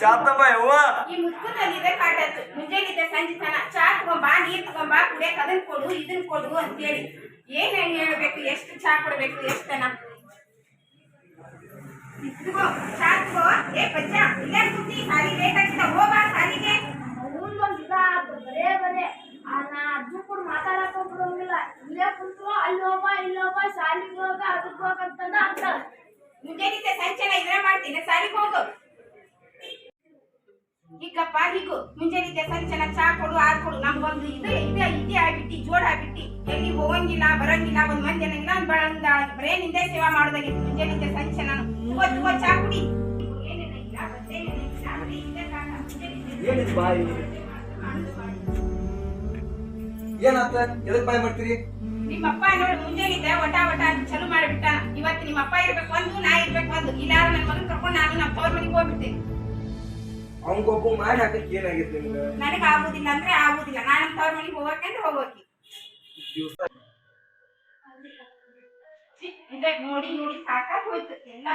ಚಾತಮ್ಮ ಯವ್ವ ಈ ಇದೆ ಕಾಟತ್ತು ಮುಂಜಾನಿದ್ದ ಸಂಜೆ ತನ ಚಾ ತಗೊಂಬಾ ನೀರ್ ತಗೊಂಬಾ ಕುಡಿಯಕ್ ಅದನ್ ಕೊಡು ಇದನ್ ಕೊಡು ಅಂತೇಳಿ. ಏನ್ ಹೆಂಗ್ ಹೇಳ್ಬೇಕು? ಎಷ್ಟು ಚಾ ಕೊಡ್ಬೇಕು? ಎಷ್ಟನ? ಚಾ ತಗೋ. ಏ ಇಲ್ಲೇ ಸಾಲಿ ಸಾಲಿಗೆ ಇದ ಬರೇ ಬರೇ. ಆ ನಾ ಅಜ್ಜು ಕೂಡ ಮಾತಾಡಕ್ ಹೋಗ್ಬಿಡೋಂಗಿಲ್ಲ. ಇಲ್ಲೇ ಕುಂತು ಅಲ್ಲಿ ಹೋಗ ಇಲ್ಲಿ ಹೋಗ ಶಾಲಿಗೆ ಹೋಗ ಅದಕ್ಕೆ ಹೋಗ ಅಂತಂದ ಅಂತ ಮುಂಜಾನಿದ್ದ ಸಂಚನ ಇದ್ರೆ ಮಾಡ್ತೀನಿ. ಸಾಲಿಗೆ ಹೋಗು. ಹಿಕ್ಕಪ್ಪ ಹಿಗ್ಗು ಮುಂಜಾನಿದ್ದ ಸಂಚನ ಚಾ ಕೊಡು ಆದ್ ಕೊಡು ನಮ್ಗೊಂದು ಇದು ಇದೆ ಇದೇ ಆಗ್ಬಿಟ್ಟಿ ಜೋಡ್ ಆಗ್ಬಿಟ್ಟಿ. ಎಲ್ಲಿ ಹೋಗಂಗಿಲ್ಲ ಬರಂಗಿಲ್ಲ ಒಂದ್ ಮಂದಿ ಅನ್ನಂಗಿಲ್ಲ ಒಂದ್ ಬಳಂದ ಬರೇ ನಿಂದೆ ಸೇವಾ ಮಾಡೋದಾಗಿತ್ತು ಮುಂಜಾನೆ ಸಂಚನ ತಗೋ ತಗೋ ಚಾ ಕುಡಿ. ಏನಾತ? ಎದಕ್ ಬಾಯ್ ಮಾಡ್ತೀರಿ? ನಿಮ್ಮಪ್ಪ ನೋಡಿ ಮುಂಜಾನಿದ್ದ ವಟ ಒಟ ಅಂತ ಚಲೋ ಮಾಡಿಬಿಟ್ಟ ಇವತ್ತು ನಿಮ್ಮಪ್ಪ ಇರ್ಬೇಕು ಒಂದು ನಾ ಇರ್ಬೇಕು ಒಂದು. ಇಲ್ಲಾರ ನನ್ನ ಮಗನ್ ಕರ್ಕೊಂಡು ನಾನು ನಮ್ಮ ತವ್ರ ಮನೆಗೆ ಹೋಗ್ಬಿಡ್ತೇನೆ. ಅವನ್ಗೊಬ್ಬ ಮಾಡಿ ಹಾಕಕ್ ಏನಾಗಿತ್ತು ನಿಮ್ಗೆ? ನನಗೆ ಆಗುದಿಲ್ಲ ಅಂದ್ರೆ ಆಗುದಿಲ್ಲ. ನಾನು ತವ್ರ ಮನೆಗೆ ಹೋಗಕ್ಕಂದ್ರೆ ಹೋಗೋಕಿ? ದಿವ್ಸ. ನೋಡಿ ನೋಡಿ ಸಾಕಾಗ್ ಹೋಯ್ತು. ಎಲ್ಲ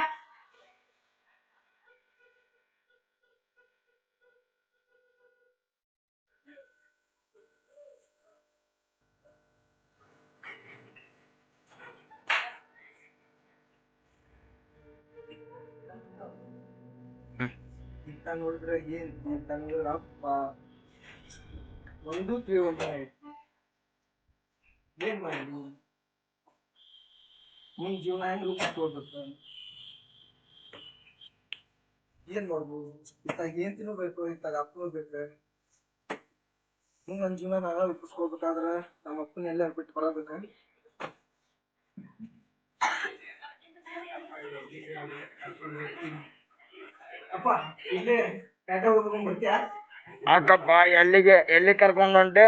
ಇಂತ ನೋಡಿದ್ರೆ ಏನ್ ಅಪ್ಪ. ಒಂದು ಆಯ್ತು ಏನ್ ಮಾಡಿ ನಿಮ್ ಜೀವನ ಹೆಂಗ್ ರೂಪಿಸ್ಕೊಳ್ಬೇಕು ಏನ್ ಮಾಡ್ಬೋದು ಇತ್ತಾಗ ಏನ್ ತಿನ್ನಬೇಕು ಇತ್ತಾಗ ಅಪ್ಪ ಬೇಕ. ಹಿಂಗ್ ನನ್ ಜೀವನ ನಾನ ರೂಪಿಸ್ಕೊಳ್ಬೇಕಾದ್ರ ನಮ್ಮ ಅಪ್ಪನ ಎಲ್ಲ ಬಿಟ್ಟು ಬರಬೇಕ. ಅಪ್ಪ ಇಲ್ಲೇ ಹಾಕಪ್ಪ ಎಲ್ಲಿಗೆ ಎಲ್ಲಿ ಕರ್ಕೊಂಡು ಹೊಂಟೆ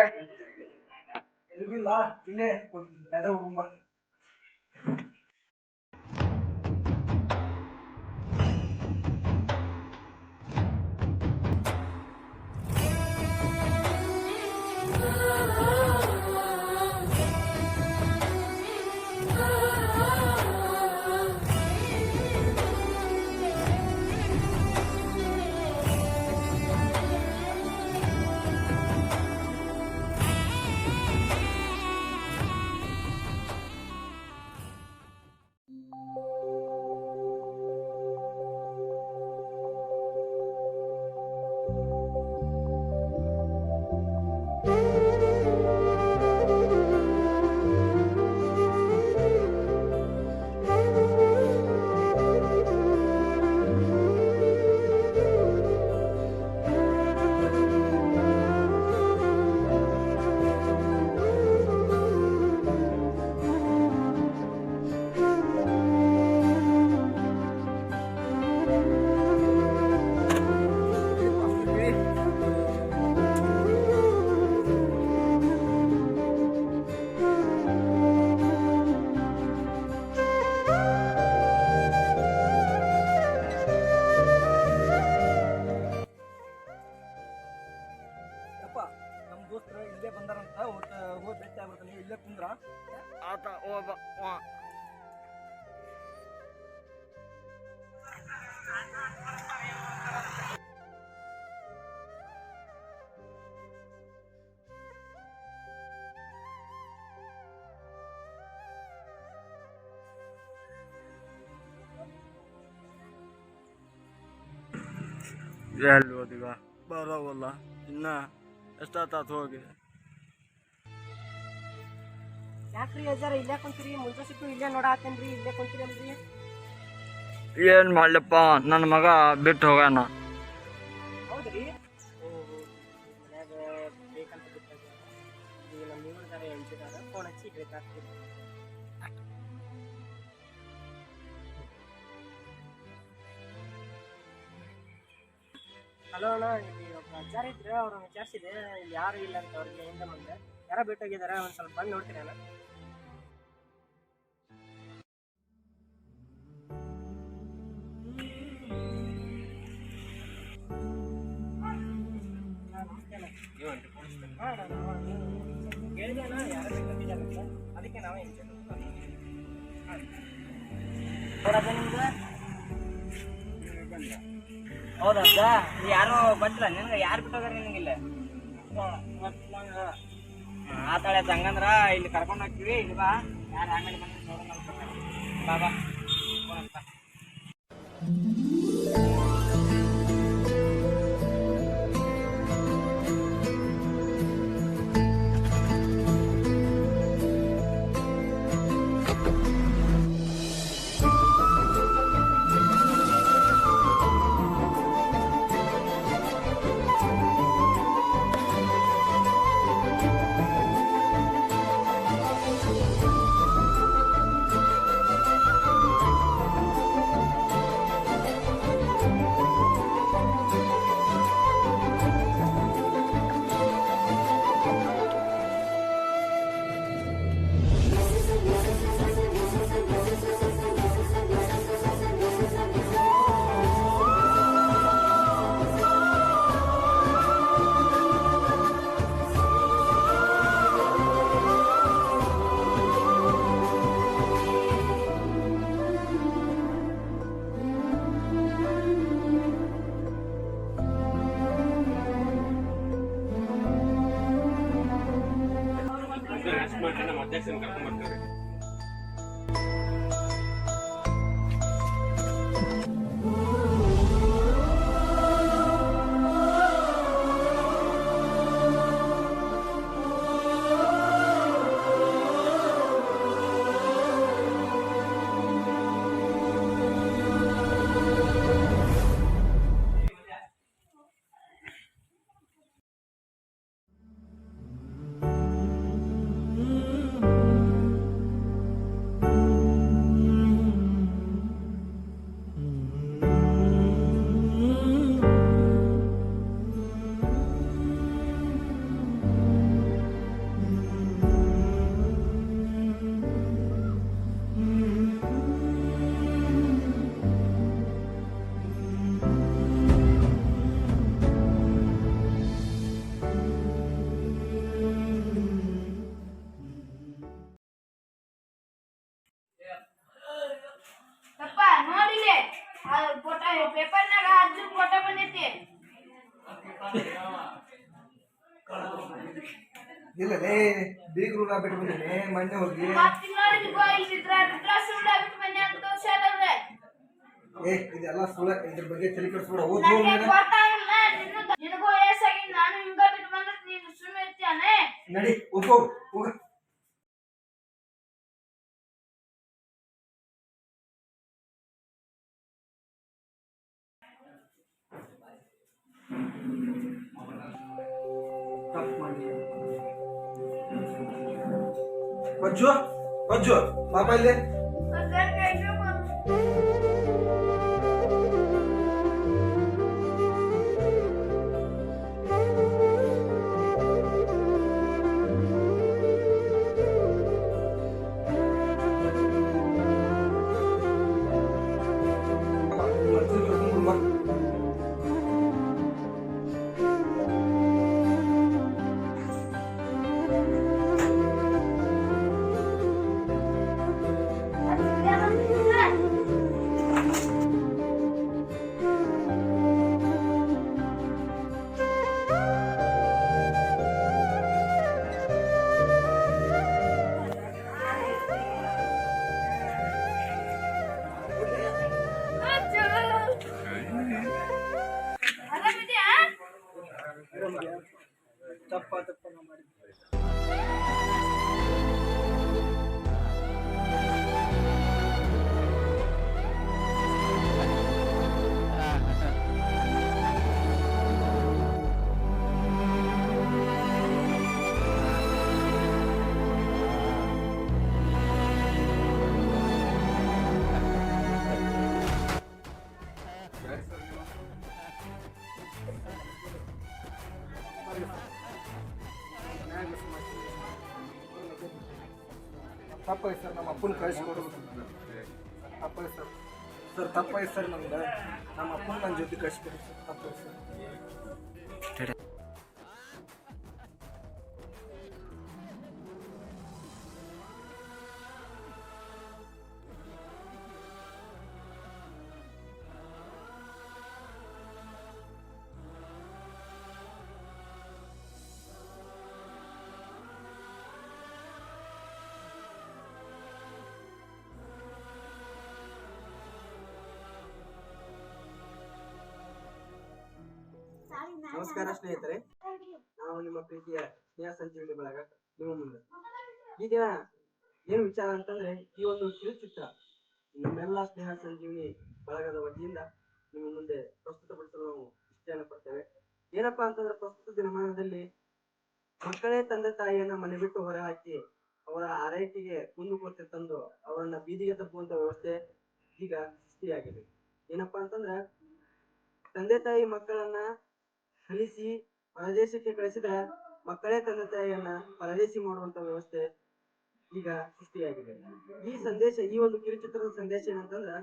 ಬಂದಾರಂತ ಒಟ್ಟು ಹೋಗಿ ಭೇಟಿ ಆಗ್ಬೇಕು ನೀವು ಇಲ್ಲೇ ಕುಂದ್ರ ಆತ ಹೋಗ ಎಲ್ಲಿ ಹೋದಿಗ ಬರೋವಲ್ಲ. ಇನ್ನ ಎಷ್ಟಾತಾತು ಹೋಗಿ. ಯಾಕ್ರಿ ಅಜ್ಜಾರ ಇಲ್ಲೇ ಕುಂತೀರಿ? ಮುಂಜಾ ಸಿಟ್ಟು ಇಲ್ಲೇ ನೋಡಾತೇನ್ರಿ ಇಲ್ಲೇ ಕುಂತೀರಲ್ರಿ ಏನ್ ಮಾಡ್ಲಪ್ಪ? ನನ್ನ ಮಗ ಬಿಟ್ಟು ಹೋಗಾನ ಹೌದ್ರಿ? ಬೇಕಂತ ನಮ್ಮ ಫೋನ್ ಹಚ್ಚಿ ಬೇಕಾಗ್ತದೆ ಹಲೋ ಅಣ್ಣ ಇಲ್ಲಿ ಒಬ್ಬ ಆಚಾರ ಇದ್ರೆ ಅವ್ರನ್ನ ವಿಚಾರಿಸಿದೆ, ಇಲ್ಲಿ ಯಾರು ಇಲ್ಲ ಅಂತ ಅವ್ರಿಗೆ ಹಿಂದೆ ಮುಂದೆ. ಯಾರೋ ಭೇಟಿಯಾಗಿದ್ದಾರೆ, ಒಂದು ಸ್ವಲ್ಪ ಬಂದು ನೋಡ್ತೀನಿ ಅಣ್ಣ ಹೇಳಿದೆ ಅಣ್ಣ ಯಾರು ಅದಕ್ಕೆ ನಾವೇ ಹಿಂಗೆ ನಿಮ್ದು ಹೌದಾ? ಯಾರು ಬಂದಿಲ್ಲ, ನಿನ್ಗೆ ಯಾರು ಬಿಟ್ಟೋಗ್ಯಾರ ನಿನಗಿಲ್ಲ? ಆತಾಳೆ ಹಂಗಂದ್ರ ಇಲ್ಲಿ ಕರ್ಕೊಂಡು ಹೋಗ್ತೀವಿ, ಇಲ್ಲಿ ಬಾ. ಯಾರು ಆಮೇಲೆ ಬಾಬಾ ನೋಡೋಣ ಅಂತ. ಬಾ ಬಾ ಫೋನ್ ಪೇಪರ್ನಾಗ ಅರ್ಜುನ್ ಫೋಟೋ ಬಂದೈತಿ. ಇಲ್ಲ ಲೇ ಬೀಗ್ರು ಬಿಟ್ಟು ಬಂದೀನಿ ಮೊನ್ನೆ ಹೋಗಿ. ಏ ಇದೆಲ್ಲ ಸುಳ್ಳ ಇದ್ರ ಬಗ್ಗೆ ತಲೆ ಕೆಡಿಸ್ಬೇಡ ಓದ್ ನನಗೆ ವಯಸ್ಸಾಗಿ ನಾನು ಹಿಂಗ ಬಿಟ್ಟು ಬಂದ್ರೆ ನೀನು ಸುಮ್ಮನೆ ಇರ್ತೀಯಾನೆ ನಡಿ ಹೋಗೋ ಹೋಗ. પજો પજો બાપા લે. ತಪ್ಪಾಯ್ತು ಸರ್, ನಮ್ಮ ಅಪ್ಪನ ಕಳಿಸ್ಕೊಡು ತಪ್ಪಾಯ್ತು ಸರ್. ಸರ್ ತಪ್ಪಾಯ್ತು ಸರ್ ನಮ್ದು. ನಮ್ಮ ಅಪ್ಪನ ನನ್ನ ಜೊತೆ ಕಳಿಸ್ಕೊಡಿ ಸರ್ ತಪ್ಪಾಯ್ತು ಸರ್. ನಮಸ್ಕಾರ ಸ್ನೇಹಿತರೆ. ನಾವು ನಿಮ್ಮ ಪ್ರೀತಿಯ ಸ್ನೇಹ ಸಂಜೀವಿನಿ ಬಳಗ, ನಿಮ್ಮ ಮುಂದೆ. ಈ ದಿನ ಏನು ವಿಚಾರ ಅಂತಂದ್ರೆ, ಈ ಒಂದು ಕಿರುಚಿತ್ರ ನಮ್ಮೆಲ್ಲ ಸ್ನೇಹ ಸಂಜೀವಿನಿ ಬಳಗದ ವತಿಯಿಂದ ನಿಮ್ಮ ಮುಂದೆ ಪ್ರಸ್ತುತಪಡಿಸಲು ನಾವು ಇಷ್ಟೆಯನ್ನು ಪಡ್ತೇವೆ. ಏನಪ್ಪಾ ಅಂತಂದ್ರೆ, ಪ್ರಸ್ತುತ ದಿನಮಾನದಲ್ಲಿ ಮಕ್ಕಳೇ ತಂದೆ ತಾಯಿಯನ್ನ ಮನೆ ಬಿಟ್ಟು ಹೊರಹಾಕಿ ಅವರ ಆರೈಕೆಗೆ ಕುಂದು ಕುಂದುಕೊರತೆ ತಂದು ಅವರನ್ನ ಬೀದಿಗೆ ತಪ್ಪುವಂತ ವ್ಯವಸ್ಥೆ ಈಗ ಸೃಷ್ಟಿಯಾಗಿದೆ. ಏನಪ್ಪಾ ಅಂತಂದ್ರೆ, ತಂದೆ ತಾಯಿ ಮಕ್ಕಳನ್ನ ಕಲಿಸಿ ಹೊರದೇಶಕ್ಕೆ ಕಳಿಸಿದ ಮಕ್ಕಳೇ ತಂದೆ ತಾಯಿಯನ್ನ ಪರದೇಶಿ ಮಾಡುವಂತ ವ್ಯವಸ್ಥೆ ಈಗ ಸೃಷ್ಟಿಯಾಗಿದೆ. ಈ ಸಂದೇಶ, ಈ ಒಂದು ಕಿರುಚಿತ್ರದ ಸಂದೇಶ ಏನಂತಂದ್ರೆ,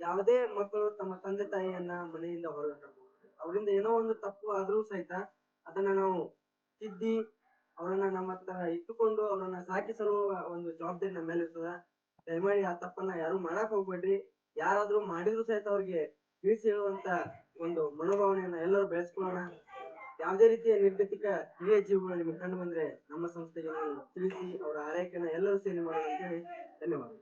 ಯಾವುದೇ ಮಕ್ಕಳು ತಮ್ಮ ತಂದೆ ತಾಯಿಯನ್ನ ಮನೆಯಿಂದ ಹೊರಗೆ ಅವರಿಂದ ಏನೋ ಒಂದು ತಪ್ಪು ಆದ್ರೂ ಸಹಿತ ಅದನ್ನ ನಾವು ತಿದ್ದಿ, ಅವರನ್ನ ನಮ್ಮ ಹತ್ರ ಇಟ್ಟುಕೊಂಡು ಅವರನ್ನ ಸಾಕಿಸಲು ಒಂದು ಜವಾಬ್ದಾರಿ ನಮ್ಮ ಮೇಲೆ ಇರ್ತದ. ದಯಮಾಡಿ ಆ ತಪ್ಪನ್ನ ಯಾರು ಮಾಡಕ್ ಹೋಗ್ಬೇಡ್ರಿ. ಯಾರಾದ್ರೂ ಮಾಡಿದ್ರು ಸಹಿತ ಅವ್ರಿಗೆ ತಿಳಿಸಿ ಹೇಳುವಂತ ಒಂದು ಮನೋಭಾವನೆಯನ್ನ ಎಲ್ಲರೂ ಬೆಳೆಸ್ಕೊಳ್ಳೋಣ. ಯಾವುದೇ ರೀತಿಯ ನಿರ್ಗತಿಕ ಹಿರಿಯ ಜೀವಗಳು ಕಂಡು ಬಂದ್ರೆ ನಮ್ಮ ಸಂಸ್ಥೆಗೆ ತಿಳಿಸಿ, ಅವರ ಆರೈಕೆಯನ್ನ ಎಲ್ಲರೂ ಸೇರಿ ಮಾಡೋಣ ಅಂತ ಹೇಳಿ ಧನ್ಯವಾದ